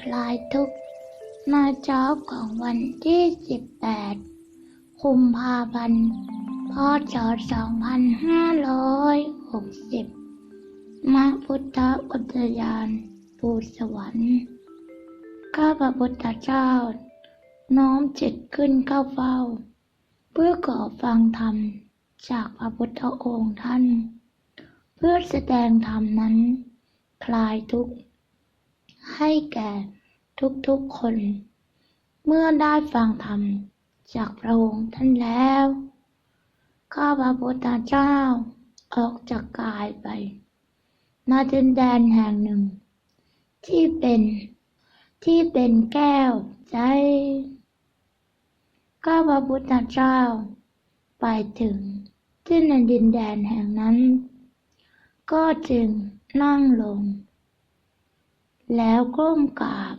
คลายทุกข์มาเช้าของวันที่ 18 คุมภาพันธ์พศ2560 มาพุทธอุทยานปูสวรรค์ ข้าพระพุทธเจ้า น้อมจิตขึ้นเข้าเฝ้า เพื่อขอฟังธรรมจากพระพุทธองค์ท่าน เพื่อแสดงธรรมนั้น คลายทุกข์ ให้แก่ทุกๆคน เมื่อได้ฟังธรรมจากพระองค์ท่านแล้ว ข้าพระพุทธเจ้าออกจากกายไปณดินแดนแห่งหนึ่ง ที่เป็นที่เป็นแก้วใจ ข้าพระพุทธเจ้า ไปถึงที่ในดินแดนแห่งนั้น ก็จึงนั่งลง แล้วก้มกราบ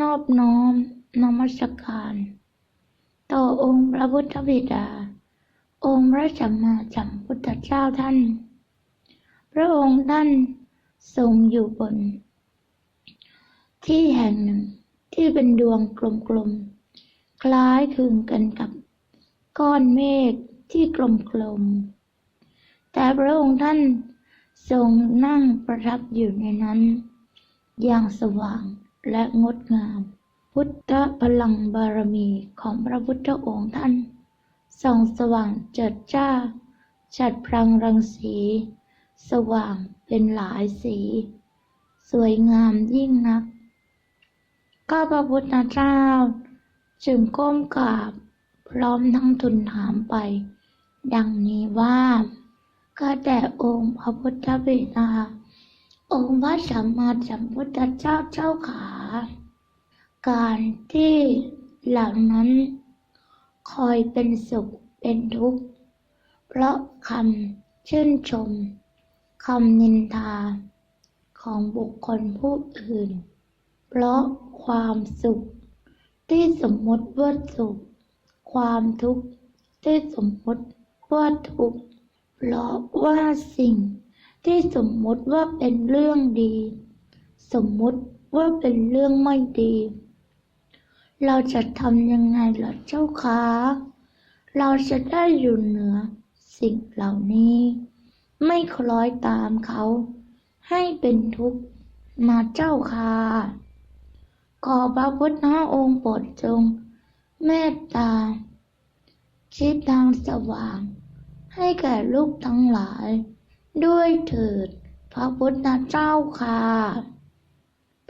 นอบน้อมนมัสการ ต่อองค์พระพุทธบิดา องค์พระสัมมาสัมพุทธเจ้าท่าน พระองค์ท่านทรงอยู่บน ที่แห่งหนึ่งที่เป็นดวงกลมๆ คล้ายคลึงกันกับก้อนเมฆที่กลมๆ แต่พระองค์ท่านทรงนั่งประทับอยู่ในนั้น อย่างสว่างและงดงาม พุทธพลังบารมีของพระพุทธองค์ท่านส่องสว่างเจิดจ้าจัดพลังรังสี สว่างเป็นหลายสี สวยงามยิ่งนัก ข้าพระพุทธเจ้า จึงก้มกราบ พร้อมทั้งทุนถามไป ดังนี้ว่าข้าแต่องค์พระพุทธบิดา องค์พระสัมมาสัมพุทธเจ้าเจ้าขา การที่เหล่านั้น คอยเป็นสุขเป็นทุกข์ เพราะคำชื่นชมคำนินทา ของบุคคลผู้อื่น เพราะความสุข ที่สมมติว่าสุข ความทุกข์ที่สมมติว่าทุกข์ เพราะว่าสิ่ง ที่สมมติว่าเป็นเรื่องดี สมมติว่าเป็นเรื่องไม่ดี เราจะทำยังไงล่ะเจ้าคะเราจะได้อยู่เหนือสิ่งเหล่านี้ ไม่คล้อยตามเขา ให้เป็นทุกข์มาเจ้าค่ะขอพระพุทธองค์โปรดจง เมตตาชี้ทางสว่าง ให้แก่ลูกทั้งหลาย ด้วยเถิด พระพุทธเจ้าค่ะ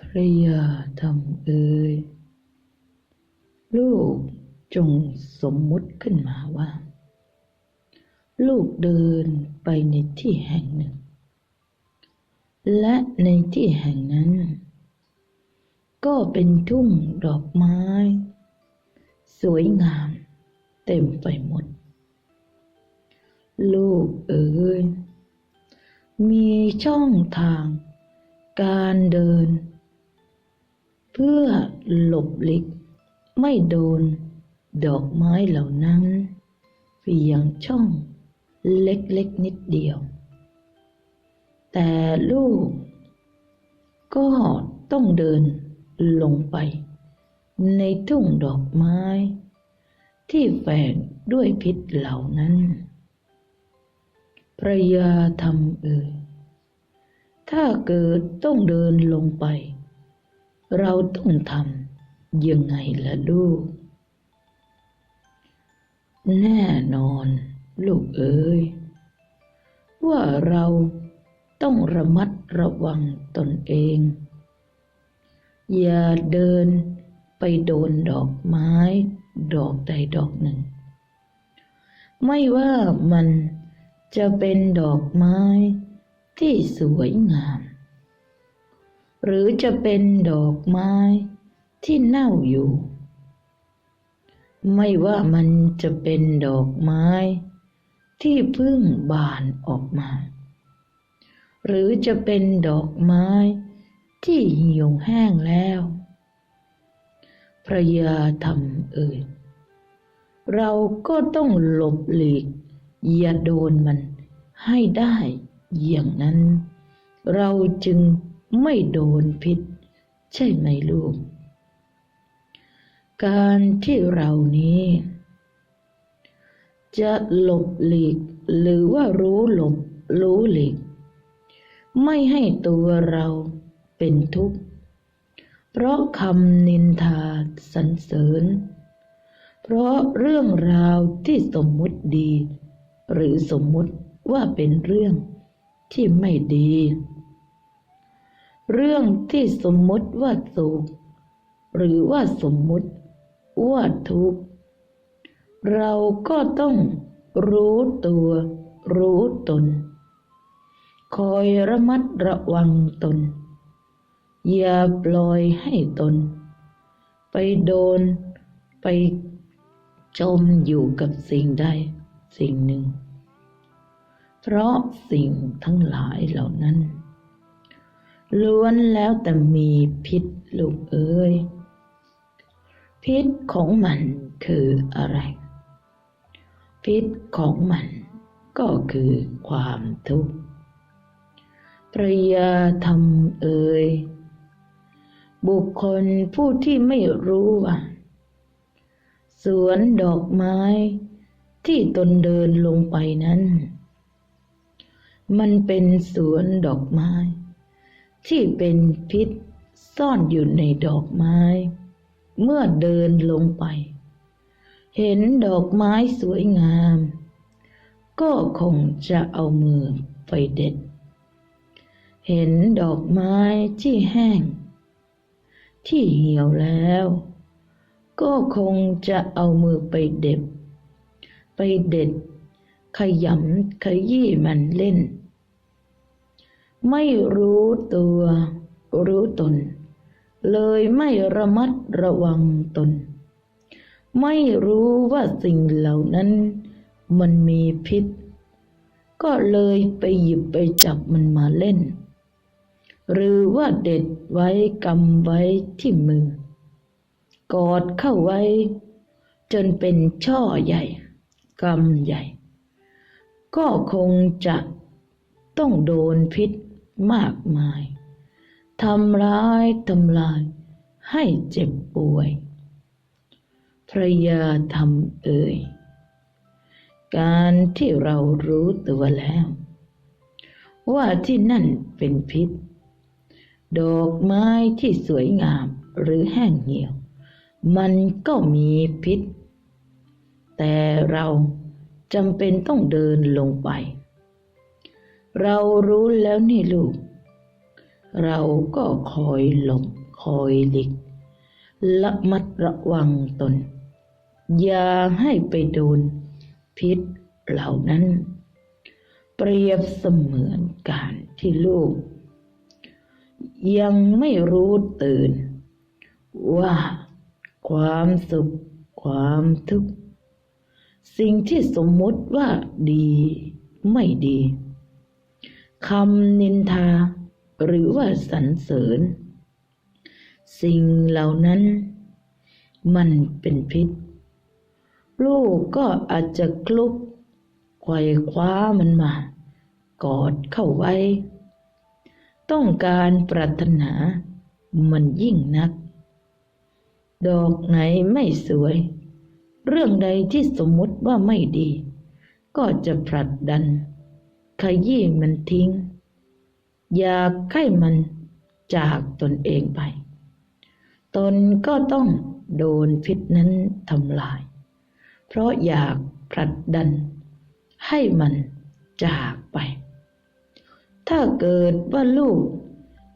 พระยาธรรมเอ่ยลูกจงสมมุติขึ้นมาว่า ลูกเดินไปในที่แห่งหนึ่ง และในที่แห่งนั้น ก็เป็นทุ่งดอกไม้ สวยงามเต็มไปหมด ลูกเอ๋ย มีช่องทาง การเดิน เพื่อหลบหลีกไม่โดน ดอกไม้เหล่านั้นเพียงช่องเล็กๆนิดเดียว แต่ลูก ก็ต้องเดินลงไป ในทุ่งดอกไม้ ที่แฝงด้วยพิษเหล่านั้น ระยาธรรมเอ่ยถ้าเกิดต้องเดินลงไป เราต้องทำยังไงล่ะลูก แน่นอนลูกเอ๋ยว่าเราต้องระมัดระวังตนเอง อย่าเดินไปโดนดอกไม้ ดอกใดดอกหนึ่ง ไม่ว่ามัน จะเป็นดอกไม้ที่สวยงาม หรือจะเป็นดอกไม้ที่เน่าอยู่ ไม่ว่ามันจะเป็นดอกไม้ที่เพิ่งบานออกมา หรือจะเป็นดอกไม้ที่เหี่ยวแห้งแล้วพระยาธรรมเอ่ยเราก็ต้องหลบหลีก อย่าโดนมันให้ได้อย่างนั้น เราจึงไม่โดนพิษ ใช่ไหมลูก การที่เรานี้ จะหลบหลีกหรือว่ารู้หลบรู้หลีก ไม่ให้ตัวเราเป็นทุกข์ เพราะคำนินทาสรรเสริญ เพราะเรื่องราวที่สมมุติดี หรือสมมุติว่าเป็นเรื่องที่ไม่ดี เรื่องที่สมมุติว่าสุขหรือว่าสมมุติว่าทุกข์เราก็ต้องรู้ตัวรู้ตน คอยระมัดระวังตน อย่าปล่อยให้ตน ไปโดนไปจมอยู่กับสิ่งใด สิ่งหนึ่ง เพราะสิ่งทั้งหลายเหล่านั้น ล้วนแล้วแต่มีพิษลูกเอ้ย พิษของมันคืออะไร พิษของมันก็คือความทุกข์พระยาธรรมเอ่ยบุคคลผู้ที่ไม่รู้ว่าสวนดอกไม้ ที่ตนเดินลงไปนั้น มันเป็นสวนดอกไม้ ที่เป็นพิษซ่อนอยู่ในดอกไม้ เมื่อเดินลงไป เห็นดอกไม้สวยงาม ก็คงจะเอามือไปเด็ด เห็นดอกไม้ที่แห้ง ที่เหี่ยวแล้ว ก็คงจะเอามือไปเด็บ ไปเด็ด ขยำขยี้มันเล่น ไม่รู้ตัวรู้ตน เลยไม่ระมัดระวังตน ไม่รู้ว่าสิ่งเหล่านั้น มันมีพิษ ก็เลยไปหยิบไปจับมันมาเล่น หรือว่าเด็ดไว้กำไว้ที่มือ กอดเข้าไว้ จนเป็นช่อใหญ่ กำใหญ่ ก็คงจะต้องโดนพิษมากมายทำร้ายทำลายให้เจ็บป่วย พระยาธรรมเอ่ย การที่เรารู้ตัวแล้ว ว่าที่นั่นเป็นพิษ ดอกไม้ที่สวยงามหรือแห้งเหี่ยว มันก็มีพิษ แต่เราจำเป็นต้องเดินลงไป เรารู้แล้วนี่ลูก เราก็คอยหลบคอยหลีกละมัดระวังตน อย่าให้ไปโดนพิษเหล่านั้น เปรียบเสมือนการที่ลูก ยังไม่รู้ตื่น ว่าความสุขความทุกข์ สิ่งที่สมมุติว่าดีไม่ดีคำนินทา หรือว่าสรรเสริญ สิ่งเหล่านั้น มันเป็นพิษ ลูกก็อาจจะคลุกไขว่คว้ามันมา กอดเข้าไว้ ต้องการปรารถนา มันยิ่งนัก ดอกไหนไม่สวย เรื่องใดที่สมมุติว่าไม่ดี ก็จะผลัดดัน ขยี้มันทิ้ง อยากให้มันจากตนเองไป ตนก็ต้องโดนพิษนั้นทำลาย เพราะอยากผลัดดัน ให้มันจากไป ถ้าเกิดว่าลูก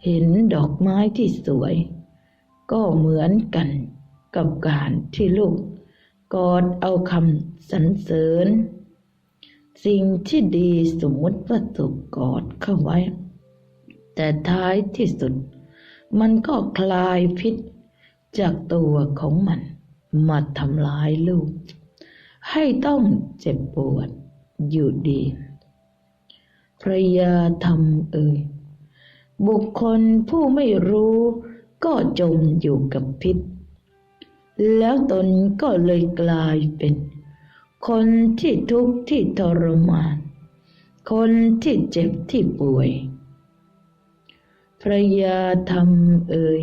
เห็นดอกไม้ที่สวย ก็เหมือนกันกับการที่ลูก กอดเอาคำสรรเสริญ สิ่งที่ดีสมมติว่าถูกกอดเข้าไว้ แต่ท้ายที่สุด มันก็คลายพิษจากตัวของมันมาทำร้ายลูก ให้ต้องเจ็บปวดอยู่ดีพระยาทำเอ่ยบุคคลผู้ไม่รู้ก็จมอยู่กับพิษ แล้วตนก็เลยกลายเป็น คนที่ทุกข์ที่ทรมาน คนที่เจ็บที่ป่วย พระยาทำเอ่ย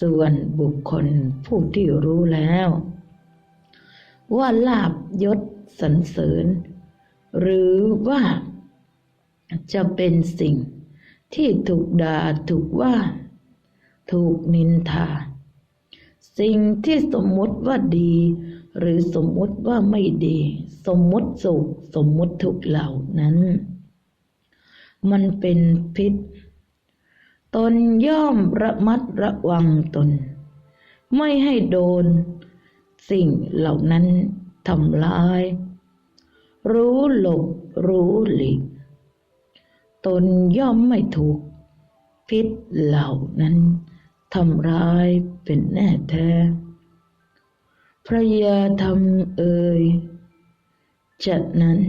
ส่วนบุคคลผู้ที่รู้แล้ว ว่าลาบยศสรรเสริญ หรือว่าจะเป็นสิ่งที่ถูกด่าถูกว่า ถูกนินทา สิ่งที่สมมุติว่าดี หรือสมมุติว่าไม่ดี สมมุติสุขสมมุติทุกเหล่านั้น มันเป็นพิษ ตนย่อมระมัดระวังตน ไม่ให้โดน สิ่งเหล่านั้นทำลาย รู้หลบรู้หลีกตนย่อมไม่ถูก พิษเหล่านั้นทำร้าย เป็นแน่แท้ พระยาธรรมเอ่ยจากนั้น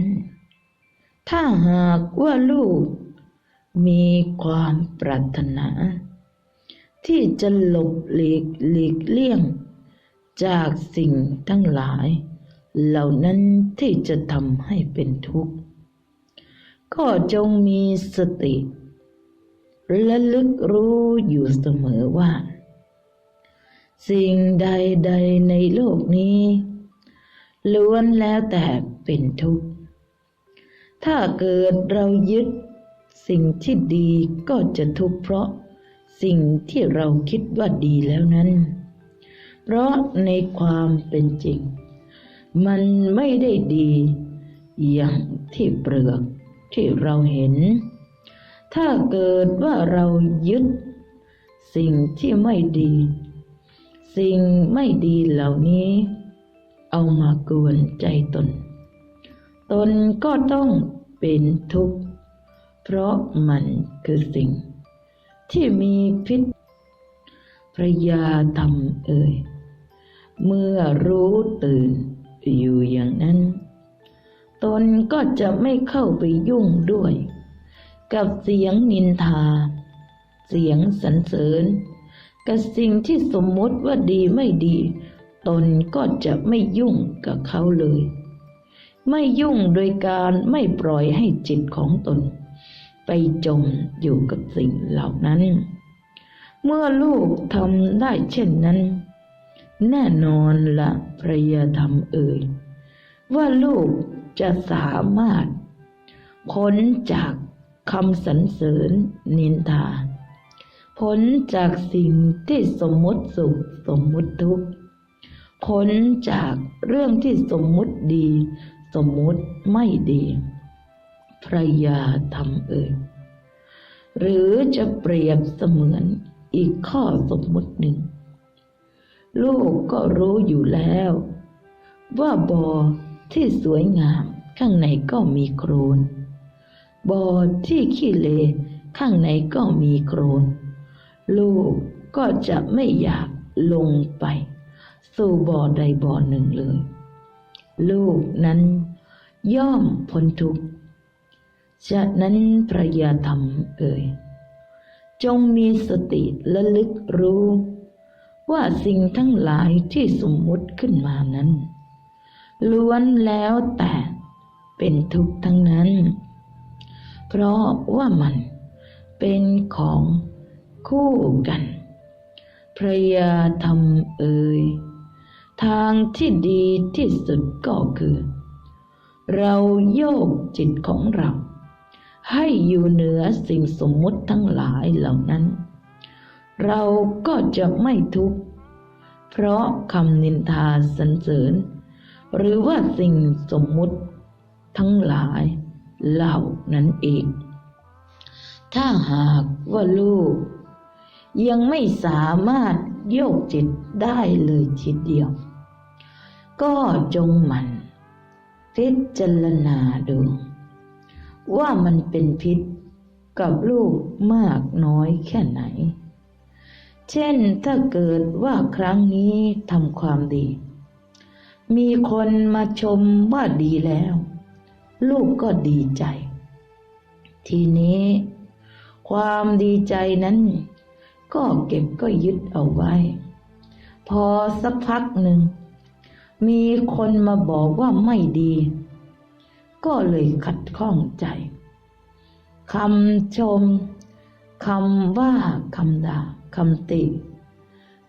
ถ้าหากว่าลูกมีความปรารถนา ที่จะหลบหลีกหลีกเลี่ยง จากสิ่งทั้งหลาย เหล่านั้นที่จะทำให้เป็นทุกข์ ก็จงมีสติและลึกรู้อยู่เสมอว่า สิ่งใดๆในโลกนี้ ล้วนแล้วแต่เป็นทุกข์ ถ้าเกิดเรายึด สิ่งที่ดีก็จะทุกข์เพราะสิ่งที่เราคิดว่าดีแล้วนั้น เพราะในความเป็นจริง มันไม่ได้ดี อย่างที่เปลือกที่เราเห็น ถ้าเกิดว่าเรายึด สิ่งที่ไม่ดี สิ่งไม่ดีเหล่านี้ เอามากวนใจตน ตนก็ต้องเป็นทุกข์ เพราะมันคือสิ่ง ที่มีพิษพระยาธรรมเอ่ย เมื่อรู้ตื่นอยู่อย่างนั้น ตนก็จะไม่เข้าไปยุ่งด้วย กับเสียงนินทา เสียงสรรเสริญ กับสิ่งที่สมมติว่าดีไม่ดี ตนก็จะไม่ยุ่งกับเขาเลย ไม่ยุ่งโดยการไม่ปล่อยให้จิตของตน ไปจมอยู่กับสิ่งเหล่านั้น เมื่อลูกทำได้เช่นนั้น แน่นอนละพระยาธรรมเอ่ยว่าลูกจะสามารถพ้นจากคำสรรเสริญนินทา พ้นจากสิ่งที่สมมุติสุขสมมุติทุกข์พ้นจากเรื่องที่สมมุติดี สมมุติไม่ดี พระยาธรรมเอ่ยหรือจะเปรียบเสมือนอีกข้อสมมุติหนึ่ง ลูกก็รู้อยู่แล้ว ว่าบ่อที่สวยงามข้างในก็มีโครนบ่อที่ขี้เลข้างในก็มีโครน ลูกก็จะไม่อยากลงไป สู่บ่อใดบ่อหนึ่งเลย ลูกนั้นย่อมพ้นทุกข์ฉะนั้นพระยาธรรมเอ่ย จงมีสติและลึกรู้ ว่าสิ่งทั้งหลายที่สมมุติขึ้นมานั้น ล้วนแล้วแต่เป็นทุกข์ทั้งนั้น เพราะว่ามันเป็นของ คู่กัน พระยาธรรมเอ่ยทางที่ดีที่สุดก็คือ เราโยกจิตของเรา ให้อยู่เหนือสิ่งสมมุติทั้งหลายเหล่านั้น เราก็จะไม่ทุกข์ เพราะคำนินทาสรรเสริญ หรือว่าสิ่งสมมุติทั้งหลายเหล่านั้นเอง ถ้าหากว่าลูก ยังไม่สามารถโยกจิตได้เลยทีเดียว ก็จงหมันพิจารณาดู ว่ามันเป็นพิษกับลูกมากน้อยแค่ไหน เช่นถ้าเกิดว่าครั้งนี้ทำความดี มีคนมาชมว่าดีแล้ว ลูกก็ดีใจ ทีนี้ความดีใจนั้น ก็เก็บก็ยึดเอาไว้ พอสักพักหนึ่ง มีคนมาบอกว่าไม่ดี ก็เลยขัดข้องใจคำชมคำว่าคำด่าคำติ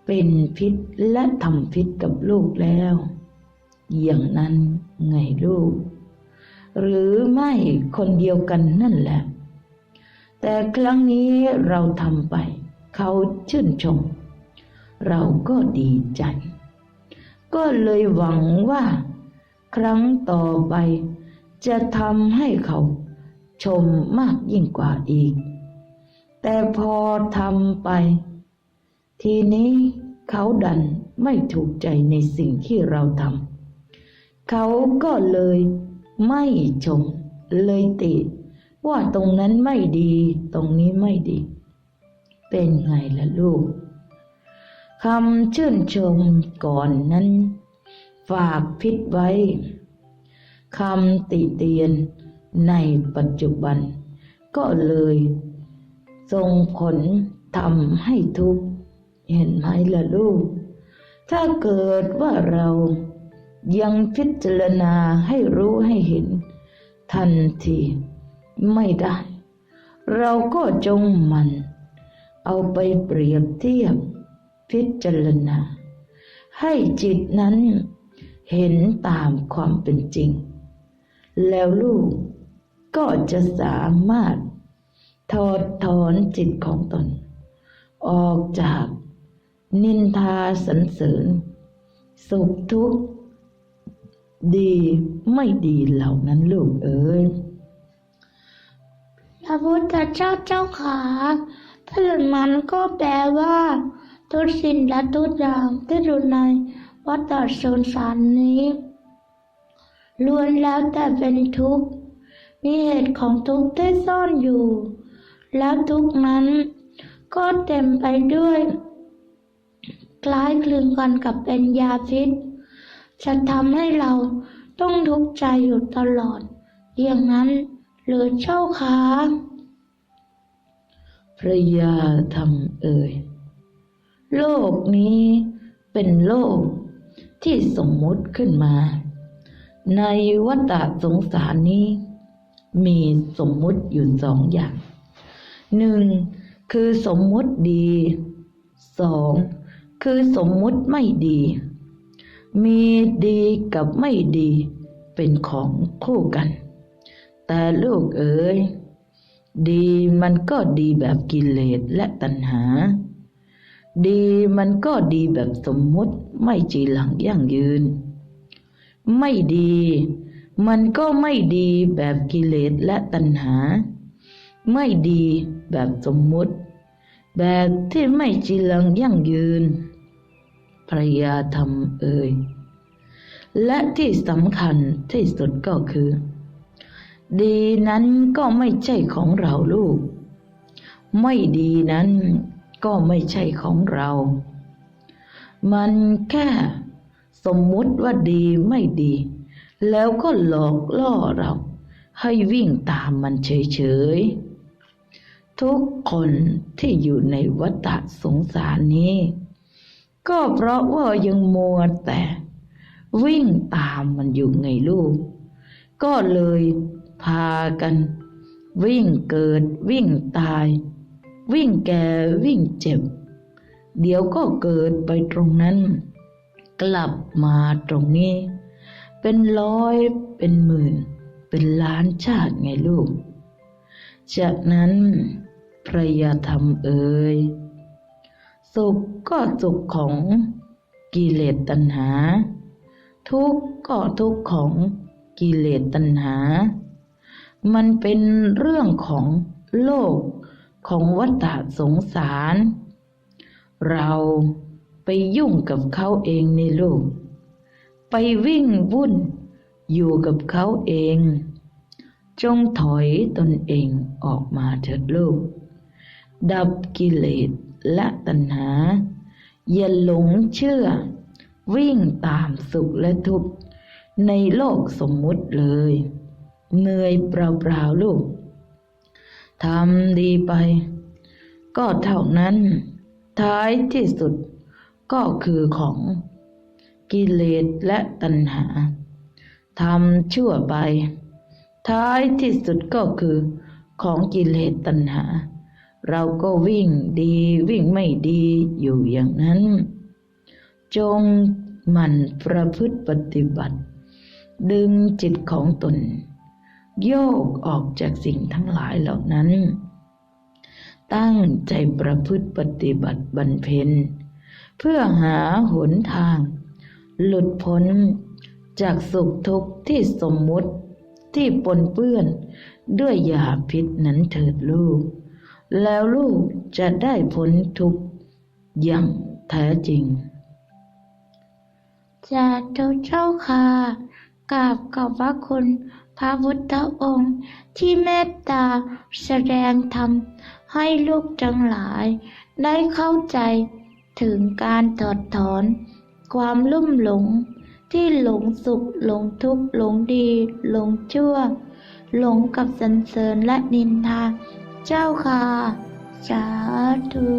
เป็นพิษและทำพิษกับลูกแล้ว อย่างนั้นไงลูก หรือไม่คนเดียวกันนั่นแหละ แต่ครั้งนี้เราทำไป เขาชื่นชม เราก็ดีใจ ก็เลยหวังว่า ครั้งต่อไป จะทำให้เขาชมมากยิ่งกว่าอีก แต่พอทำไป ทีนี้เขาดันไม่ถูกใจในสิ่งที่เราทำเขาก็เลยไม่ชมเลยติ ว่าตรงนั้นไม่ดี ตรงนี้ไม่ดี เป็นไงล่ะลูกคำชื่นชมก่อนนั้น ฝากพิษไว้คำติเตียนในปัจจุบัน ก็เลยส่งผลทำให้ทุกข์เห็นไหมล่ะลูก ถ้าเกิดว่าเรายังพิจารณาให้รู้ให้เห็น ทันทีไม่ได้ เราก็จงมัน เอาไปเปรียบเทียบพิจารณา ให้จิตนั้นเห็นตามความเป็นจริง แล้วลูกก็จะสามารถถอดถอนจิตของตน ออกจากนินทาสรรเสริญ สุขทุกข์ ดีไม่ดีเหล่านั้นลูกเอ๋ยพระพุทธเจ้าเจ้าขา ถ้าอย่างนั้นก็แปลว่า ทุกสิ่งและทุกอย่างที่อยู่ในวัฏสงสารนี้ล้วนแล้วแต่เป็นทุกข์มีเหตุของทุกข์ที่ซ่อนอยู่ แล้วทุกข์นั้นก็เต็มไปด้วย คล้ายคลึงกันกับเป็นยาพิษจะทำให้เราต้องทุกข์ใจอยู่ตลอด อย่างนั้นหรือเจ้าคะ พระยาธรรมเอ่ย โลกนี้เป็นโลกที่สมมุติขึ้นมา ในวัฏสงสารนี้ มีสมมุติอยู่สองอย่างหนึ่งคือสมมุติดีสองคือสมมุติไม่ดี มีดีกับไม่ดีเป็นของคู่กัน แต่ลูกเอ๋ย ดีมันก็ดีแบบกิเลสและตัณหา ดีมันก็ดีแบบสมมุติไม่จีหลังยั่งยืน ไม่ดี มันก็ไม่ดีแบบกิเลสและตัณหา ไม่ดีแบบสมมุติ แบบที่ไม่จีหลังยั่งยืนพรยาธรรมเอ่ยและที่สำคัญที่สุดก็คือ ดีนั้นก็ไม่ใช่ของเราลูก ไม่ดีนั้นก็ไม่ใช่ของเรา มันแค่สมมุติว่าดีไม่ดี แล้วก็หลอกล่อเรา ให้วิ่งตามมันเฉยๆ ทุกคนที่อยู่ในวัฏสงสารนี้ ก็เพราะว่ายังมัวแต่ วิ่งตามมันอยู่ไงลูก ก็เลย พากัน วิ่งเกิดวิ่งตาย วิ่งแก่วิ่งเจ็บ เดี๋ยวก็เกิดไปตรงนั้น กลับมาตรงนี้ เป็นร้อยเป็นหมื่น เป็นล้านชาติไงลูก จากนั้นพระยาธรรมเอ่ยสุขก็สุขของกิเลสตัณหา ทุกข์ก็ทุกข์ของกิเลสตัณหา มันเป็นเรื่องของโลกของวัฏสงสาร เราไปยุ่งกับเขาเองในโลก ไปวิ่งวุ่นอยู่กับเขาเอง จงถอยตนเองออกมาเถิดลูก ดับกิเลสและตัณหา อย่าหลงเชื่อ วิ่งตามสุขและทุกข์ในโลกสมมุติเลย เหนื่อยเปล่าๆลูกทำดีไป ก็เท่านั้น ท้ายที่สุดก็คือของกิเลสและตัณหาทำชั่วไป ท้ายที่สุดก็คือของกิเลสตัณหา เราก็วิ่งดีวิ่งไม่ดีอยู่อย่างนั้น จงหมั่นประพฤติปฏิบัติ ดึงจิตของตน โยกออกจากสิ่งทั้งหลายเหล่านั้น ตั้งใจประพฤติปฏิบัติบรรเพ็ญเพื่อหาหนทาง หลุดพ้นจากสุขทุกข์ที่สมมุติที่ปนเปื้อนด้วยยาพิษนั้นเถิดลูก แล้วลูกจะได้พ้นทุกข์อย่างแท้จริงจากทุเจ้าค่ะกราบขอบพระคุณ พระพุทธองค์ที่เมตตาแสดงธรรมให้ลูกทั้งหลาย ได้เข้าใจถึงการถอดถอน ความลุ่มหลง ที่หลงสุขหลงทุกข์หลงดี หลงชั่ว หลงกับสรรเสริญและนินทา เจ้าค่ะ สาธุ